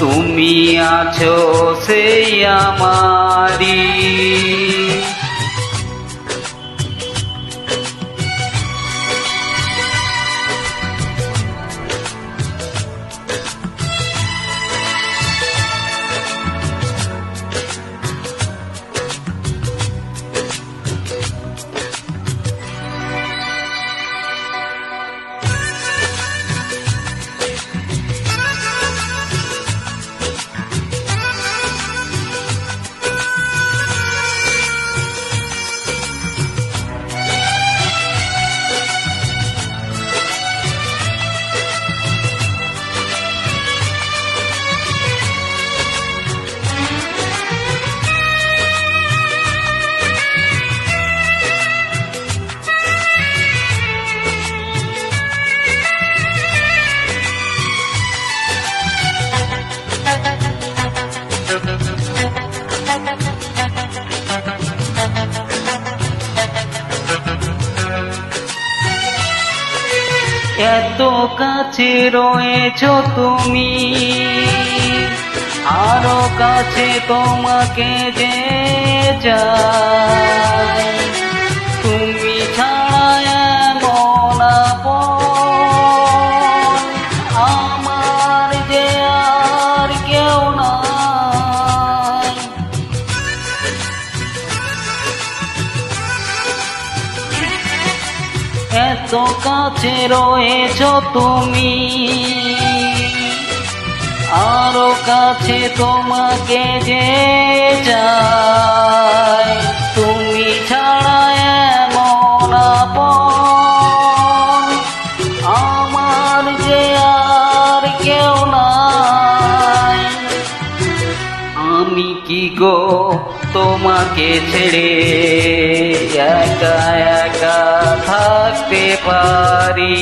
তুমি আছো সেই আমারি এত কাছে রয়েছ তুমি। আরও কাছে তোমাকে যে চাই। এত কাছে রয়েছ তুমি। আরও কাছে তোমাকে যে চাই, তুমি ছাড়া এমন আমার যে আর কেউ নাই। আমি কি গো তোমাকে ছেড়ে একা একা থাকতে পারি।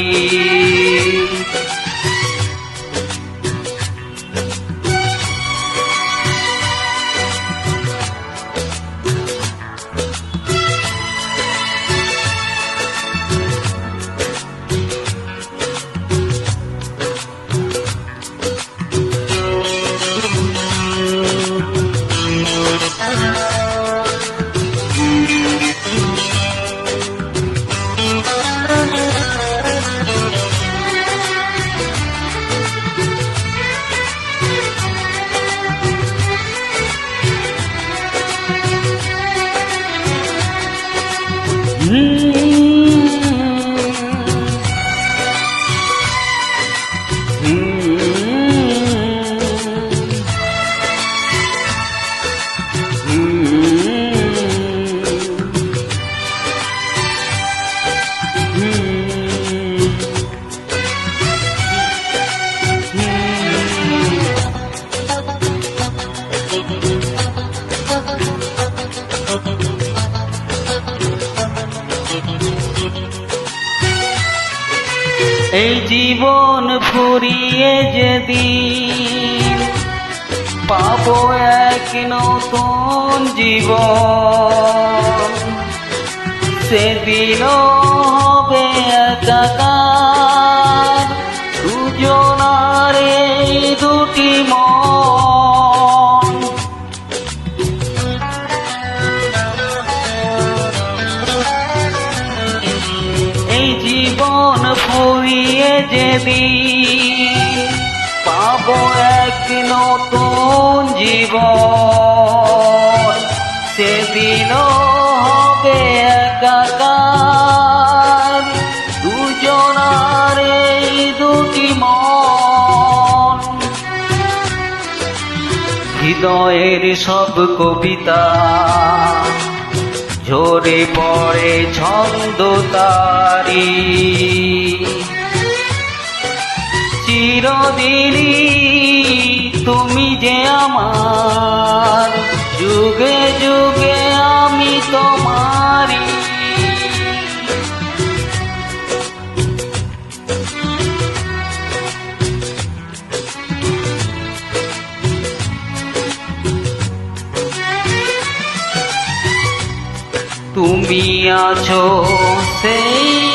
এই জীবন ফুরিয়ে যেদিন পাবো এক নতুন জীবন। সেদিন হবে একাকার দুজনারে দুটি মন। যেদিন পাবো এক নতুন জীবন। সেদিন হবে একাকার। দুজনার এই দুটি মন। হৃদয়ের সব কবিতা ঝরে পড়ে ছন্দ তারি। চিরদিনই তুমি যে আমার। যুগে যুগে আমি তোমারি তুমি আছো সেই